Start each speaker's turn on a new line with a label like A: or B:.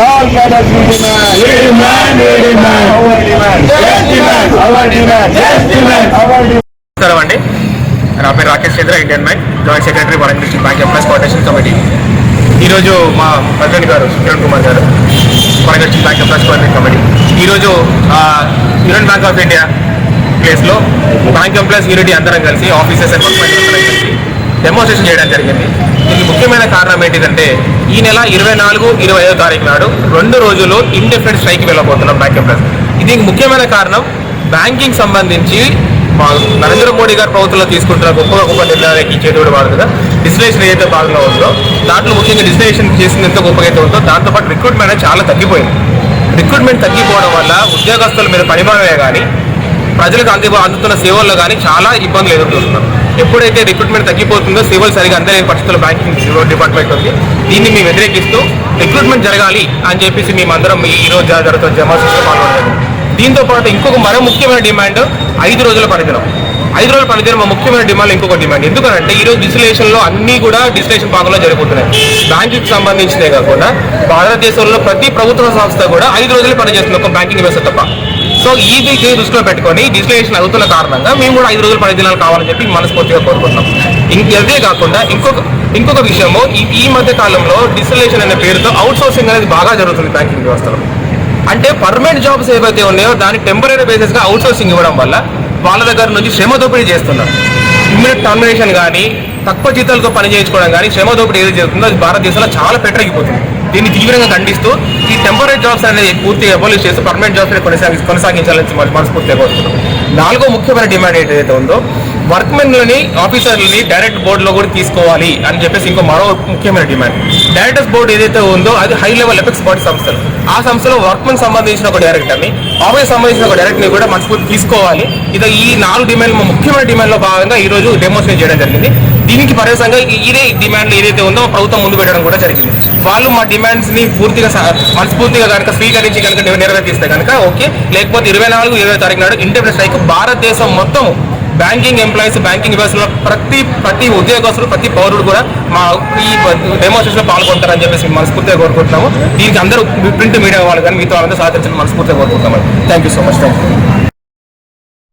A: All cadres we demand. Demand, demand. Our demand. Just demand. Our demand. Just demand. Our demand.
B: నమస్కారం అండి నా పేరు Rakesh Chandra Indian bank joint secretary Warangal district bank employees coordination committee ఈరోజు మా president గారు కిరణ్ కుమార్ గారు Warangal district bank employees coordination committee ఈరోజు union bank of India ప్లేస్లో బ్యాంక్ ఎంప్లాయీస్ యూనిటీ అందరం కలిసి ఆఫీసర్స్ అండ్ వర్క్ కలిసి డెమోన్స్ట్రేషన్ చేయడం జరిగింది. దీనికి ముఖ్యమైన కారణం ఏంటిదంటే ఈ నెల ఇరవై నాలుగు ఇరవై ఐదో తారీఖు నాడు రెండు రోజులు ఇండిపెండెంట్ స్ట్రైక్ వెళ్ళబోతున్నాం బ్యాంక్ ఎంప్లాయీస్ దీనికి ముఖ్యమైన కారణం. బ్యాంకింగ్ సంబంధించి నరేంద్ర మోడీ గారు ప్రభుత్వంలో తీసుకుంటున్న గొప్ప గొప్ప నిర్ణయాలకి చేతుడు వాడు కదా. డిస్టిలేషన్ ఏదైతే భాగంలో ఉందో దాంట్లో ముఖ్యంగా డిస్టిలేషన్ చేసింది ఎంత గొప్పగా అయితే ఉందో దాంతోపాటు రిక్రూట్మెంట్ చాలా తగ్గిపోయింది. రిక్రూట్మెంట్ తగ్గిపోవడం వల్ల ఉద్యోగస్తుల మీద పరిమాణమే కానీ ప్రజలకు అంది అందుతున్న సేవల్లో కానీ చాలా ఇబ్బందులు ఎదుర్కొంటున్నారు ఎప్పుడైతే రిక్రూట్మెంట్ తగ్గిపోతుందో సేవలు సరిగా అందలేని పరిస్థితుల్లో బ్యాంకింగ్ డిపార్ట్మెంట్ ఉంది. దీన్ని మేము వ్యతిరేకిస్తూ రిక్రూట్మెంట్ జరగాలి అని చెప్పేసి మేమందరం ఈ రోజు జరుగుతున్న జమాసంలో పాల్గొనలేదు దీంతో పాటు ఇంకొక మరో ముఖ్యమైన డిమాండ్ ఐదు రోజుల పనిదినం ఐదు రోజుల పనిదినం మా ముఖ్యమైన డిమాండ్ ఇంకొక డిమాండ్ ఎందుకంటే ఈ రోజు డిస్టిలేషన్లో అన్ని కూడా డిస్టిలేషన్ భాగంలో జరుగుతున్నాయి బ్యాంకింగ్ సంబంధించినే కాకుండా భారతదేశంలో ప్రతి ప్రభుత్వ సంస్థ కూడా ఐదు రోజులు పనిచేస్తుంది ఒక బ్యాంకింగ్ వ్యవస్థ తప్ప. సో ఈ దీన్ని దృష్టిలో పెట్టుకొని డిజిటలైజేషన్ అవుతున్న కారణంగా మేము కూడా ఐదు రోజులు పది దినాలు కావాలని చెప్పి మనస్ఫూర్తిగా కోరుకుంటున్నాం. ఇంక అదే కాకుండా ఇంకొక ఇంకొక విషయము ఈ మధ్య కాలంలో డిజిటలైజేషన్ అనే పేరుతో అవుట్ సోర్సింగ్ అనేది బాగా జరుగుతుంది బ్యాంకింగ్ వ్యవస్థలో. అంటే పర్మనెంట్ జాబ్స్ ఏవైతే ఉన్నాయో దాన్ని టెంపరీ బేసిస్గా అవుట్ సోర్సింగ్ ఇవ్వడం వల్ల వాళ్ళ దగ్గర నుంచి శ్రమ దోపిడీ చేస్తున్నారు. ఇమ్మీడియట్ టర్మినేషన్ కానీ తక్కువ జీతాలతో పని చేయించుకోవడం కానీ శ్రమ దోపిడీ ఏది జరుగుతుందో అది భారతదేశంలో చాలా పెట్టగిపోతుంది దీన్ని తీవ్రంగా ఖండిస్తూ ఈ టెంపరీ జాబ్స్ అనేది పూర్తిగా అబోలిష్ చేసి పర్మనెంట్ జాబ్స్ కొనసాగి కొనసాగించాలని మనస్ఫూర్తిగా కోరుతున్నాం. నాలుగో ముఖ్యమైన డిమాండ్ ఏదైతే ఉందో వర్క్మెన్లని ఆఫీసర్లని డైరెక్ట్ బోర్డులో కూడా తీసుకోవాలి అని చెప్పేసి ఇంకో మరో ముఖ్యమైన డిమాండ్ డైరెక్టర్స్ బోర్డు ఏదైతే ఉందో అది హై లెవెల్ ఎఫెక్ట్స్ బాడీ సంస్థలు. ఆ సంస్థలో వర్క్మెన్ సంబంధించిన ఒక డైరెక్టర్ని ఆఫీస్ సంబంధించిన ఒక డైరెక్టర్ని కూడా మనస్ఫూర్తి తీసుకోవాలి. ఇది ఈ నాలుగు డిమాండ్ ముఖ్యమైన డిమాండ్లో భాగంగా ఈ రోజు డెమోన్స్ట్రేట్ చేయడం జరిగింది. దీనికి పరేసంగా ఇదే డిమాండ్లు ఏదైతే ఉందో ప్రభుత్వం ముందు పెట్టడం కూడా జరిగింది. వాళ్ళు మా డిమాండ్స్ని పూర్తిగా మనస్ఫూర్తిగా కనుక స్వీకరించి కనుక నెరవేర్తిస్తే కనుక ఓకే. లేకపోతే ఇరవై నాలుగు ఇరవై తారీఖు నాడు ఇంటర్నెట్ స్ట్రైక్ భారతదేశం మొత్తం బ్యాంకింగ్ ఎంప్లాయీస్ బ్యాంకింగ్ వ్యవస్థలో ప్రతి ప్రతి ఉద్యోగస్తులు ప్రతి పౌరుడు కూడా మా ఈ డెమోన్స్ట్రేషన్లో పాల్గొంటారని చెప్పేసి మనస్ఫూర్తిగా కోరుకుంటున్నాము. దీనికి అందరూ ప్రింట్ మీడియా వాళ్ళు కానీ మీతో వాళ్ళందరూ సహకరించిన మనస్ఫూర్తిగా కోరుకుంటున్నాం thank you so much thank you